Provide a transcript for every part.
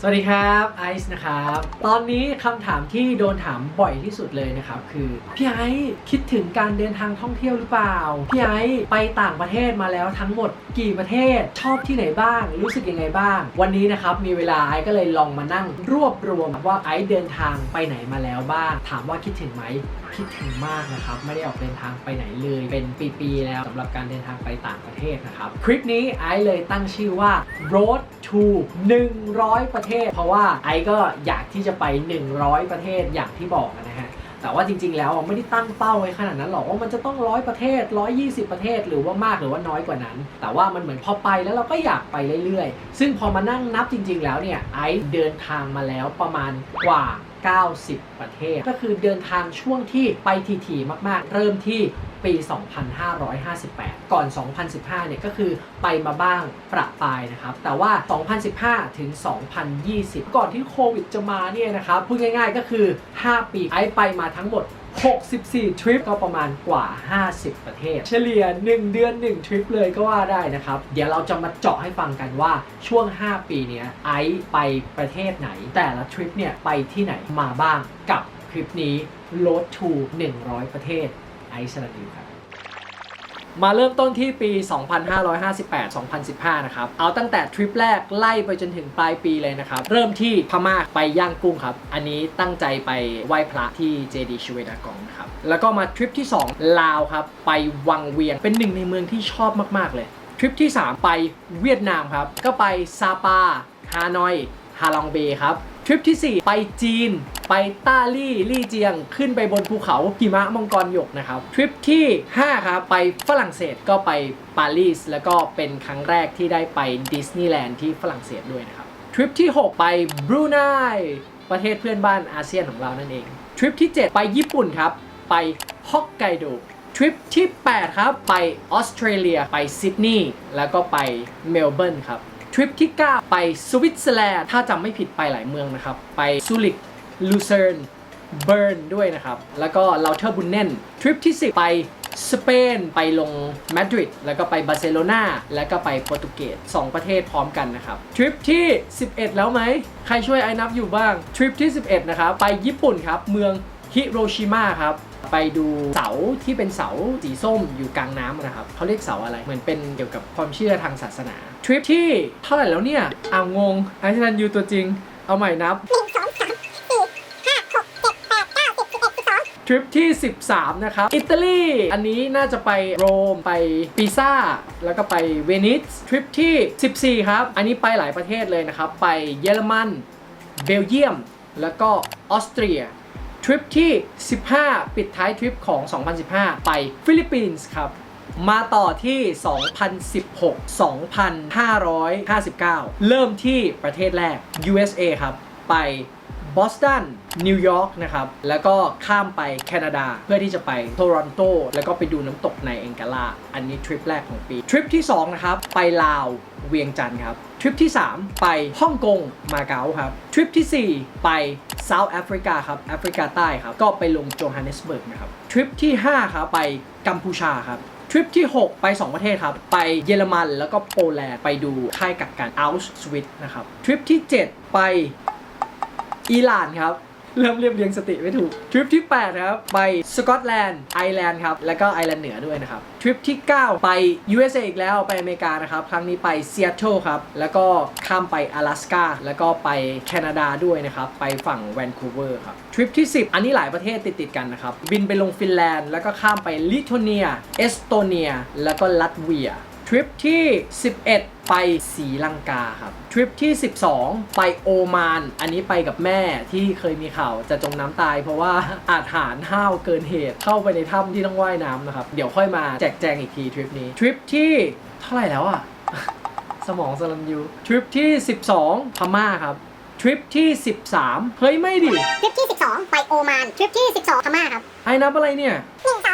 สวัสดีครับไอซ์นะครับ ตอนนี้คำถามที่โดนถามบ่อยที่สุดเลยนะครับ คือพี่ไอซ์คิดถึงการเดินทางท่องเที่ยวหรือเปล่า พี่ไอซ์ไปต่างประเทศมาแล้วทั้งหมดกี่ประเทศ ชอบที่ไหนบ้าง รู้สึกยังไงบ้าง วันนี้นะครับมีเวลาไอซ์ก็เลยลองมานั่งรวบรวมว่าไอซ์เดินทางไปไหนมาแล้วบ้าง ถามว่าคิดถึงไหมคิดถึงมากนะครับไม่ได้ออกเดินทางไปไหนเลยเป็นปีๆแล้วสำหรับการเดินทางไปต่างประเทศนะครับคลิปนี้ไอซ์เลยตั้งชื่อว่า road to 100ประเทศ เพราะว่าไอซ์ก็อยากที่จะไป 100 ประเทศอย่างที่บอกนะฮะแต่ว่าจริงๆ แล้วไม่ได้ตั้งเป้าไว้ขนาดนั้นหรอกว่ามันจะต้องร้อยประเทศ 120 ประเทศหรือว่ามากหรือว่าน้อยกว่านั้น แต่ว่ามันเหมือนพอไปแล้วเราก็อยากไปเรื่อยๆ ซึ่งพอมานั่งนับจริง ๆ แล้วเนี่ยไอซ์เดินทางมาแล้วประมาณกว่า 90 ประเทศ ก็คือเดินทางช่วงที่ไปทีๆมากๆ เริ่มที่ ปี 2558 ก่อน 2015 เนี่ยก็คือไปมาบ้างประปรายนะครับ แต่ว่า 2015 ถึง 2020 ก่อนที่โควิดจะมาเนี่ยนะครับ พูดง่ายๆก็คือ 5 ปีไอซ์ไปมาทั้งหมด64 ทริปก็ประมาณกว่า 50 ประเทศ เฉลี่ย 1 เดือน 1 ทริปเลยก็ว่าได้นะครับ เดี๋ยวเราจะมาเจาะให้ฟังกันว่าช่วง 5 ปีเนี้ยไอซ์ไปประเทศไหน แต่ละทริปเนี่ยไปที่ไหนมาบ้างกับคลิปนี้ Road to 100 ประเทศ อซ์สลัดดิวครับมาเริ่มต้นที่ปี 2558-2015 นะครับ เอาตั้งแต่ทริปแรกไล่ไปจนถึงปลายปีเลยนะครับ เริ่มที่พม่าไปย่างกุ้งครับ อันนี้ตั้งใจไปไหว้พระที่เจดีย์ชเวดากองนะครับ แล้วก็มาทริปที่ 2 ลาวครับ ไปวังเวียง เป็นหนึ่งในเมืองที่ชอบมาก ๆ เลย ทริปที่ 3 ไปเวียดนามครับ ก็ไปซาปา ฮานอย ฮาลองเบครับ ทริปที่ 4 ไปจีน ไปต้าลี่ลี่เจียง ขึ้นไปบนภูเขาหิมะมังกรหยกนะครับ ทริปที่ 5 ครับ ไปฝรั่งเศสก็ไปปารีส แล้วก็เป็นครั้งแรกที่ได้ไปดิสนีย์แลนด์ที่ฝรั่งเศสด้วยนะครับ ทริปที่ 6 ไปบรูไนประเทศเพื่อนบ้านอาเซียนของเรานั่นเอง ทริปที่ 7 ไปญี่ปุ่นครับ ไปฮอกไกโดทริปที่ 8 ครับ ไปออสเตรเลีย ไปซิดนีย์แล้วก็ไปเมลเบิร์นครับ ทริปที่ 9 ไปสวิตเซอร์แลนด์ถ้าจำไม่ผิดไปหลายเมืองนะครับ ไปซูริกลูเซิร์นเบิร์นด้วยนะครับ แล้วก็ลาเทอร์บุนเนนทริปที่ 10 ไปสเปนไปลงมาดริดแล้วก็ไปบาร์เซโลนาแล้วก็ไปโปรตุเกส2ประเทศพร้อมกันนะครับทริปที่ 11 แล้วไหม ใครช่วยไอ้นับอยู่บ้างทริปที่ 11 นะครับ ไปญี่ปุ่นครับ เมืองฮิโรชิมาครับ ไปดูเสาที่เป็นเสาสีส้มอยู่กลางน้ำนะครับเขาเรียกเสาอะไรเหมือนเป็นเกี่ยวกับความเชื่อทางศาสนาทริปที่เท่าไหร่แล้วเนี่ยอ้าวงงไอ้ชันยูตัวจริง เอาใหม่นับหนึ่งสองสามสี่ห้าหกเจ็ดแปดเก้าสิบสิบเอ็ดสิบสองทริปที่ 13 นะครับ อิตาลี อันนี้น่าจะไปโรม ไปปิซ่า แล้วก็ไปเวนิส ทริปที่ 14 ครับ อันนี้ไปหลายประเทศเลยนะครับ ไปเยอรมัน เบลเยียม แล้วก็ออสเตรีย ทริปที่ 15 ปิดท้ายทริปของ 2015 ไปฟิลิปปินส์ครับมาต่อที่ 2016 2559 เริ่มที่ประเทศแรก USA ครับ ไป บอสตันนิวยอร์กนะครับแล้วก็ข้ามไปแคนาดาเพื่อที่จะไปโตรอนโตแล้วก็ไปดูน้ำตกในเองกาลาอันนี้ทริปแรกของปีทริปที่2นะครับไปลาวเวียงจันทร์ครับทริปที่ 3 ไปฮ่องกงมาเก๊าครับทริปที่ 4 ไปเซาท์แอฟริกาครับแอฟริกาใต้ครับก็ไปลงโจฮันเนสเบิร์กนะครับทริปที่5ครับไปกัมพูชาครับทริปที่ 6 ไป 2 ประเทศครับ ไปเยอรมันแล้วก็โปแลนด์ไปดูค่ายกักกันอัลส์สวิตนะครับทริปที่ 7 ไป อิหร่านครับ เริ่มเรียบเรียงสติไม่ถูก ทริปที่ 8 ครับ ไปสกอตแลนด์ ไอร์แลนด์ครับ แล้วก็ไอร์แลนด์เหนือด้วยนะครับ ทริปที่ 9 ไป USA อีกแล้วไปอเมริกานะครับ ครั้งนี้ไปซีแอตเทิลครับ แล้วก็ข้ามไป阿拉สกาแล้วก็ไปแคนาดาด้วยนะครับ ไปฝั่งแวนคูเวอร์ครับ ทริปที่ 10 อันนี้หลายประเทศติดๆกันนะครับ บินไปลงฟินแลนด์ แล้วก็ข้ามไปลิทัวเนีย เอสโตเนีย แล้วก็ลัตเวีย ทริปที่ 11 ไปสีลังกาครับทริปที่ 12 ไปโอมาน อันนี้ไปกับแม่ที่เคยมีข่าวจะจมน้ำตาย เพราะว่าอาหารห้าวเกินเหตุเข้าไปในถ้าที่ต้องว่ายน้ำนะครับ เดี๋ยวค่อยมาแจกแจงอีกทีทริปนี้ทริปที่เท่าไหร่แล้วอะสมองสลันยูทริปที่ 12 พม่าครับทริปที่ 13 เฮ้ยไม่ดิทริปที่ 12 ไปโอมานทริปที่ 12พม่าครับไอ้นับอะไรเนี่ย1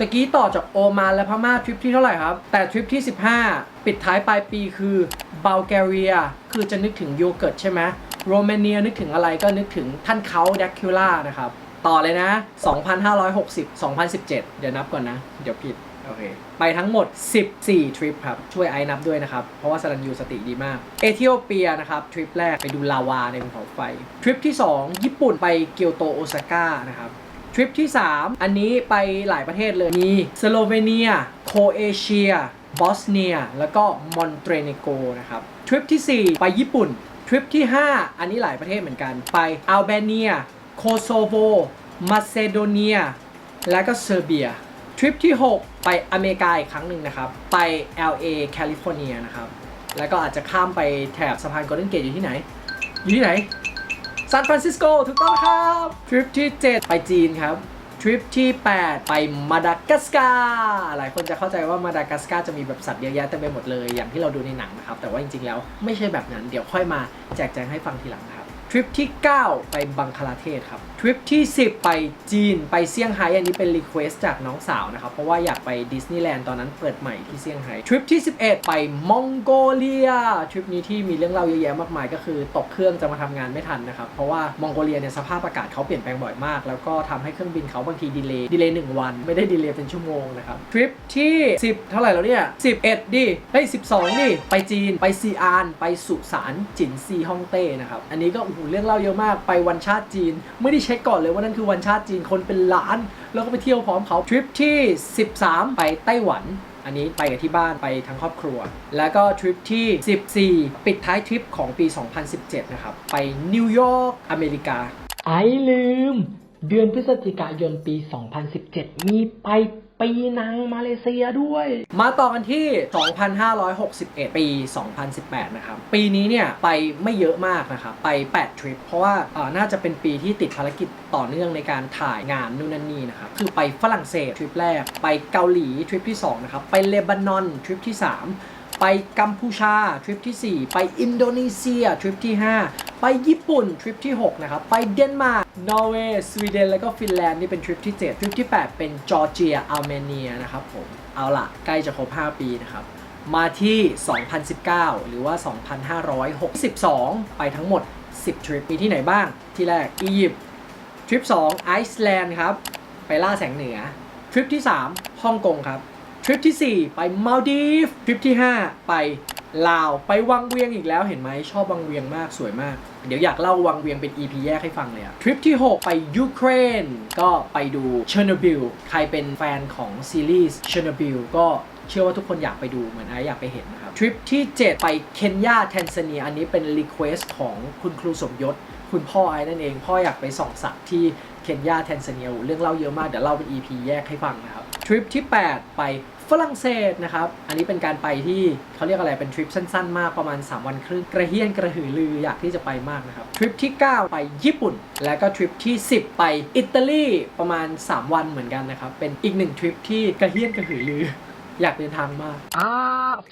ตะกี้ต่อจากโอมานและพม่าทริปที่เท่าไหร่ครับ แต่ทริปที่ 15 ปิดท้ายปลายปีคือบัลแกเรีย คือจะนึกถึงโยเกิร์ตใช่ไหมโรมาเนียนึกถึงอะไรก็นึกถึงท่านเขาแดกคิล่านะครับ ต่อเลยนะ 2560 2017 เดี๋ยวนับก่อนนะ เดี๋ยวผิด โอเค ไปทั้งหมด 14 ทริปครับ ช่วยไอ้นับด้วยนะครับ เพราะว่าสรันยูสติดีมาก เอธิโอเปียนะครับ ทริปแรกไปดูลาวาในภูเขาไฟ ทริปที่ 2 ญี่ปุ่นไปเกียวโตโอซาก้านะครับ ทริปที่ 3 อันนี้ไปหลายประเทศเลย มีสโลเวเนีย โคเอเชีย บอสเนีย แล้วก็มอนเตเนโกนะครับทริปทีสี่ 4 ไปญี่ปุ่น ทริปที่ 5 อันนี้หลายประเทศเหมือนกัน ไปอัลเบเนีย โคโซโว มาซิโดเนีย และก็เซอร์เบีย ทริปที่ 6 ไปอเมริกาอีกครั้งหนึ่งนะครับ ไป LA แคลิฟอร์เนียนะครับ แล้วก็อาจจะข้ามไปแถบสะพานโกลเด้นเกตอยู่ที่ไหน อยู่ที่ไหน ซานฟรานซิสโกถูกต้องครับทริปที่ 7 ไปจีนครับทริปที่ 8 ไปมาดากัสการ์หลายคนจะเข้าใจว่ามาดากัสการ์จะมีแบบสัตว์เยอะแยะเต็มไปหมดเลย อย่างที่เราดูในหนังนะครับ แต่ว่าจริงๆแล้วไม่ใช่แบบนั้น เดี๋ยวค่อยมาแจกแจงให้ฟังทีหลังครับ ทริปที่ 9 ไปบังคลาเทศครับ ทริปที่ 10 ไปจีนไปเซี่ยงไฮ้อันนี้เป็นรีเควสจากน้องสาวนะครับ เพราะว่าอยากไปดิสนีย์แลนด์ตอนนั้นเปิดใหม่ที่เซี่ยงไฮ้ทริปที่ 11 ไปมองโกเลียทริปนี้ที่มีเรื่องเล่าเยอะแยะมากมายก็คือตกเครื่องจะมาทำงานไม่ทันนะครับ เพราะว่ามองโกเลียเนี่ยสภาพอากาศเขาเปลี่ยนแปลงบ่อยมาก แล้วก็ทำให้เครื่องบินเขาบางทีดีเลย์ดีเลย์หนึ่งวันไม่ได้ดีเลย์เป็นชั่วโมงนะครับทริปที่ 10 เท่าไหร่แล้วเนี่ย11ดิเฮ้ย12ดิไปจีนไปซีอาน ไปสุสานจินซีฮ่องเต้นะครับอันนี้ก็โอ้โหเรื่องเล่าเยอะมากไปวันชาติจีน ไม่ได้เช็คก่อนเลยว่านั่นคือวันชาติจีนคนเป็นล้าน แล้วก็ไปเที่ยวพร้อมเขาทริปที่ 13 ไปไต้หวันอันนี้ไปกับที่บ้านไปทั้งครอบครัว แล้วก็ทริปที่ 14 ปิดท้ายทริปของปี 2017 นะครับ ไปนิวยอร์กอเมริกา ไอลืม เดือนพฤศจิกายนปี 2017 มีไป ปีนังมาเลเซียด้วย มาต่อกันที่ 2561 ปี 2018 นะครับ ปีนี้เนี่ย ไปไม่เยอะมากนะครับ ไป 8 ทริป เพราะว่าอ่อน่าจะเป็นปีที่ติดภารกิจต่อเนื่องในการถ่ายงานนู่นนั่นนี่นะครับ คือไปฝรั่งเศสทริปแรก ไปเกาหลีทริปที่ 2 นะครับ ไปเลบานอนทริปที่ 3ไปกัมพูชาทริปที่ 4 ไปอินโดนีเซียทริปที่ 5 ไปญี่ปุ่นทริปที่ 6 นะครับ ไปเดนมาร์กนอร์เวย์สวีเดน แล้วก็ฟินแลนด์นี่เป็นทริปที่ 7 ทริปที่ 8 เป็นจอร์เจียอัลเมเนียนะครับผม เอาล่ะใกล้จะครบ 5 ปีนะครับ มาที่ 2019 หรือว่า 2562 ไปทั้งหมด 10 ทริปมีที่ไหนบ้าง ที่แรกอียิปต์ทริป 2 ไอซ์แลนด์ครับ ไปล่าแสงเหนือ ทริปที่ 3ฮ่องกงครับ ทริปที่ 4 ไปมาลดีฟ ทริปที่ 5 ไป ลาวไปวังเวียงอีกแล้วเห็นไหมชอบวังเวียงมากสวยมาก เดี๋ยวอยากเล่าวังเวียงเป็น EP แยกให้ฟังเลยอะทริปที่ 6 ไปยูเครน ก็ไปดูเชอร์โนบิลใครเป็นแฟนของซีรีส์เชอร์โนบิลก็เชื่อว่าทุกคนอยากไปดูเหมือนไออยากไปเห็นนะครับ ทริปที่ 7 ไปเคนยาแทนซาเนีย อันนี้เป็นรีเควสของคุณครูสมยศ คุณพ่อไอ้นั่นเอง พ่ออยากไปส่องสัตว์ที่เคนยาแทนซาเนียเรื่องเล่าเยอะมาก เดี๋ยวเล่าเป็น EP แยกให้ฟังนะครับ ทริปที่ 8 ไป ฝรั่งเศสนะครับ อันนี้เป็นการไปที่เขาเรียกอะไรเป็นทริปสั้นๆ มากประมาณ 3 วันครึ่งกระเฮี้ยนกระหือรือ อยากที่จะไปมากนะครับ ทริปที่ 9 ไปญี่ปุ่น แล้วก็ทริปที่ 10 ไปอิตาลีประมาณ 3 วันเหมือนกันนะครับ เป็นอีกหนึ่งทริปที่กระเฮี้ยนกระหือรืออยากเดินทางมากอ่า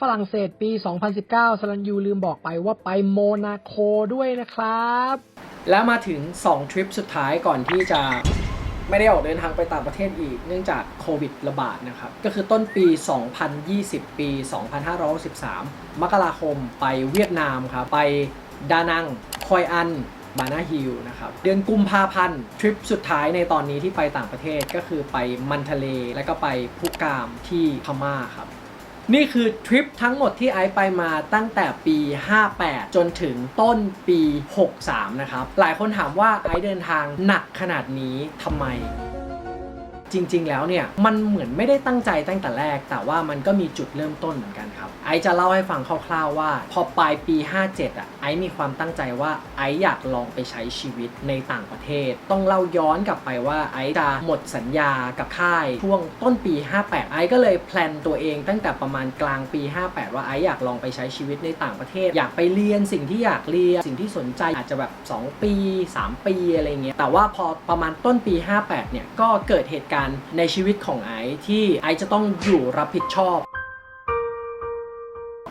ฝรั่งเศสปี 2019สลันยูลืมบอกไปว่าไปโมนาโคด้วยนะครับ แล้วมาถึง 2 ทริปสุดท้ายก่อนที่จะ ไม่ได้ออกเดินทางไปต่างประเทศอีก เนื่องจากโควิดระบาดนะครับ ก็คือต้นปี 2020 ปี 2563 มกราคมไปเวียดนามครับ ไปดานัง คอยอัน บานาฮิลนะครับ เดือนกุมภาพันธ์ ทริปสุดท้ายในตอนนี้ที่ไปต่างประเทศก็คือไปมันทะเล และก็ไปพุกามที่พม่าครับ นี่คือทริปทั้งหมดที่ไอซ์ไปมาตั้งแต่ปี 58 จนถึงต้นปี 63 นะครับ หลายคนถามว่าไอซ์เดินทางหนักขนาดนี้ทำไม จริง ๆ แล้วเนี่ยมันเหมือนไม่ได้ตั้งใจตั้งแต่แรก แต่ว่ามันก็มีจุดเริ่มต้นเหมือนกันครับ ไอจะเล่าให้ฟังคร่าวๆว่า พอปลายปี 57อะไอมีความตั้งใจว่าไออยากลองไปใช้ชีวิตในต่างประเทศ ต้องเล่าย้อนกลับไปว่าไอจะหมดสัญญากับค่ายช่วงต้นปี 58 ไอก็เลยแพลนตัวเองตั้งแต่ประมาณกลางปี 58 ว่าไออยากลองไปใช้ชีวิตในต่างประเทศ อยากไปเรียนสิ่งที่อยากเรียนสิ่งที่สนใจอาจจะแบบ 2 ปี 3 ปีอะไรเงี้ยแต่ว่าพอประมาณต้นปี 58 เนี่ยก็เกิดเหตุการณ์ในชีวิตของไอซ์ที่ไอซ์จะต้องอยู่รับผิดชอบ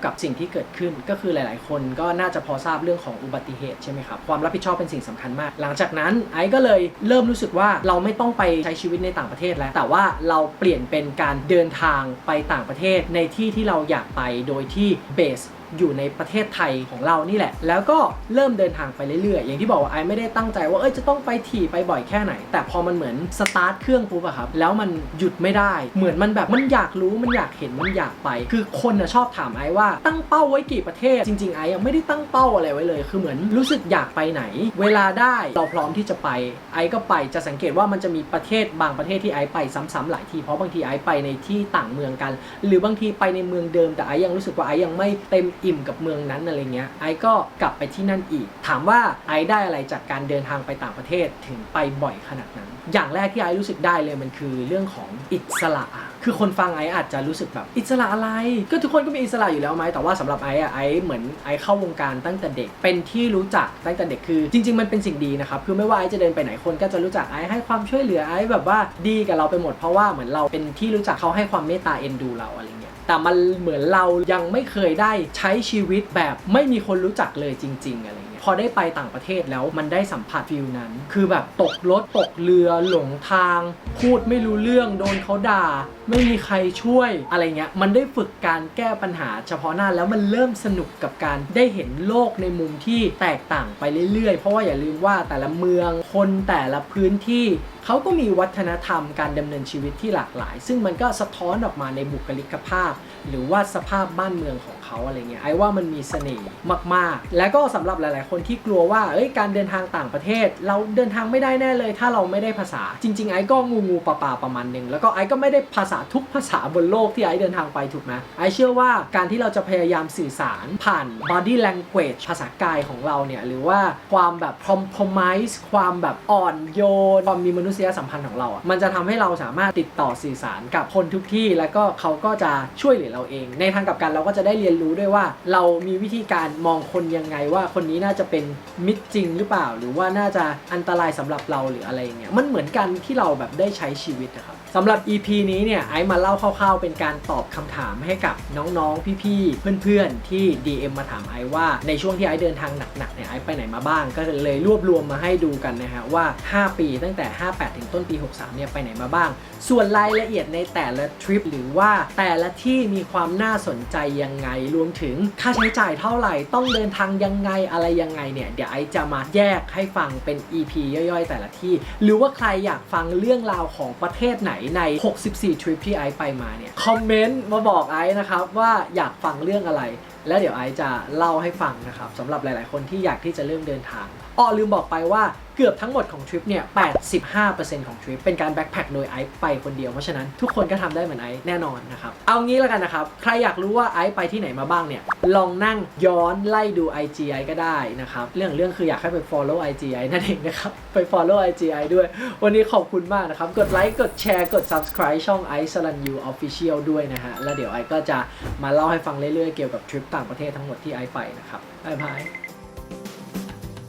กับสิ่งที่เกิดขึ้นก็คือหลาย ๆ คนก็น่าจะพอทราบเรื่องของอุบัติเหตุใช่ไหมครับความรับผิดชอบเป็นสิ่งสำคัญมาก หลังจากนั้นไอซ์ก็เลยเริ่มรู้สึกว่าเราไม่ต้องไปใช้ชีวิตในต่างประเทศแล้ว แต่ว่าเราเปลี่ยนเป็นการเดินทางไปต่างประเทศในที่ที่เราอยากไปโดยที่เบส อยู่ในประเทศไทยของเรานี่แหละ แล้วก็เริ่มเดินทางไปเรื่อยๆ อย่างที่บอกว่าไอไม่ได้ตั้งใจว่าเอ้ยจะต้องไปถี่ไปบ่อยแค่ไหน แต่พอมันเหมือนสตาร์ทเครื่องปุ๊บอะครับแล้วมันหยุดไม่ได้ เหมือนมันแบบมันอยากรู้มันอยากเห็นมันอยากไป คือคนอะชอบถามไอว่าตั้งเป้าไว้กี่ประเทศ จริงๆไอยังไม่ได้ตั้งเป้าอะไรไว้เลย คือเหมือนรู้สึกอยากไปไหน เวลาได้เราพร้อมที่จะไป ไอก็ไปจะสังเกตว่ามันจะมีประเทศบางประเทศที่ไอไปซ้ำๆหลายทีเพราะบางทีไอไปในที่ต่างเมืองกัน หรือบางทีไปในเมืองเดิมแต่ไอยังรู้สึกว่าไอยังไม่เต็มอิ่มกับเมืองนั้นอะไรเงี้ยไอก็กลับไปที่นั่นอีก ถามว่าไอได้อะไรจากการเดินทางไปต่างประเทศถึงไปบ่อยขนาดนั้น อย่างแรกที่ไอรู้สึกได้เลยมันคือเรื่องของอิสระ คือคนฟังไออาจจะรู้สึกแบบอิสระอะไร ก็ทุกคนก็มีอิสระอยู่แล้วไหมแต่ว่าสำหรับไออะไอเหมือนไอเข้าวงการตั้งแต่เด็ก เป็นที่รู้จักตั้งแต่เด็กคือ จริง ๆ มันเป็นสิ่งดีนะครับคือไม่ว่าไอจะเดินไปไหนคนก็จะรู้จักไอให้ความช่วยเหลือไอแบบว่าดีกับเราไปหมดเพราะว่าเหมือนเราเป็นที่รู้จักเขาให้ความเมตตาเอ็นดูเราอะไร แต่มันเหมือนเรายังไม่เคยได้ใช้ชีวิตแบบไม่มีคนรู้จักเลยจริง ๆ อะไรเงี้ยพอได้ไปต่างประเทศแล้วมันได้สัมผัสฟิลนั้น คือแบบตกรถตกเรือหลงทาง พูดไม่รู้เรื่องโดนเขาด่า ไม่มีใครช่วยอะไรเงี้ยมันได้ฝึกการแก้ปัญหาเฉพาะหน้าแล้วมันเริ่มสนุกกับการได้เห็นโลกในมุมที่แตกต่างไปเรื่อยๆ เพราะว่าอย่าลืมว่าแต่ละเมืองคนแต่ละพื้นที่เขาก็มีวัฒนธรรมการดำเนินชีวิตที่หลากหลาย ซึ่งมันก็สะท้อนออกมาในบุคลิกภาพ หรือว่าสภาพบ้านเมืองของเขาอะไรเงี้ยไอ้ว่ามันมีเสน่ห์มาก ๆ แล้วก็สำหรับหลาย ๆ คนที่กลัวว่าเอ้ยการเดินทางต่างประเทศ เราเดินทางไม่ได้แน่เลย ถ้าเราไม่ได้ภาษา จริง ๆ ไอ้ก็งูงูปลาปลาประมาณหนึงแล้วก็ไอ้ก็ไม่ได้ภาษาทุกภาษาบนโลกที่ไอ้เดินทางไปถูกไหมไอ้เชื่อว่าการที่เราจะพยายามสื่อสารผ่าน body language ภาษากายของเราเนี่ย หรือว่าความแบบ compromise ความแบบอ่อนโยน ความมีมนุษยสัมพันธ์ของเราอะมันจะทำให้เราสามารถติดต่อสื่อสารกับคนทุกที่ แล้วก็เขาก็จะช่วยเหลือเราเอง ในทางกลับกันเราก็จะได้เรียนรู้ด้วยว่า เรามีวิธีการมองคนยังไงว่าคนนี้น่าจะเป็นมิตรจริงหรือเปล่า หรือว่าน่าจะอันตรายสำหรับเราหรืออะไรเงี้ยมันเหมือนกันที่เราแบบได้ใช้ชีวิตนะครับ สำหรับ EP นี้เนี่ยไอซ์มาเล่าคร่าวๆ เป็นการตอบคำถามให้กับน้องๆ พี่ๆ เพื่อนๆ ที่ DM มาถามไอซ์ว่าในช่วงที่ไอซ์เดินทางหนักๆ เนี่ยไอซ์ไปไหนมาบ้าง ก็เลยรวบรวมมาให้ดูกันนะฮะว่า 5 ปีตั้งแต่ 58 ถึงต้นปี 63 เนี่ยไปไหนมาบ้าง ส่วนรายละเอียดในแต่ละทริปหรือว่าแต่ละที่มีความน่าสนใจยังไง รวมถึงค่าใช้จ่ายเท่าไหร่ ต้องเดินทางยังไงอะไรยังไงเนี่ยเดี๋ยวไอซ์จะมาแยกให้ฟังเป็น EP ย่อยๆ แต่ละที่ หรือว่าใครอยากฟังเรื่องราวของประเทศไหนใน 64 ทริปที่ไอซ์ไปมาเนี่ย คอมเมนต์มาบอกไอซ์นะครับว่าอยากฟังเรื่องอะไร แล้วเดี๋ยวไอซ์จะเล่าให้ฟังนะครับสำหรับหลาย ๆ คนที่อยากที่จะเริ่มเดินทาง อ้อลืมบอกไปว่าเกือบทั้งหมดของทริปเนี่ย 85%ของทริปเป็นการแบ็คแพคโดยไอซ์ไปคนเดียว เพราะฉะนั้นทุกคนก็ทำได้เหมือนไอซ์แน่นอนนะครับ เอางี้แล้วกันนะครับ ใครอยากรู้ว่าไอซ์ไปที่ไหนมาบ้างเนี่ย ลองนั่งย้อนไล่ดู IG ไอก็ได้นะครับ เรื่องเรื่องคืออยากให้ไป follow IG ไอนั่นเองนะครับ ไป follow IG ไอด้วย วันนี้ขอบคุณมากนะครับ กดไลค์กดแชร์กด subscribe ช่องไอซ์สลันยู official ด้วยนะฮะแล้วเดี๋ยวไอซ์ก็จะมาเล่าให้ฟังเรื่อยๆเกี่ยวกับทริปต่างประเทศทั้งหมดที่ไอซ์ไปนะครับบ๊ายบาย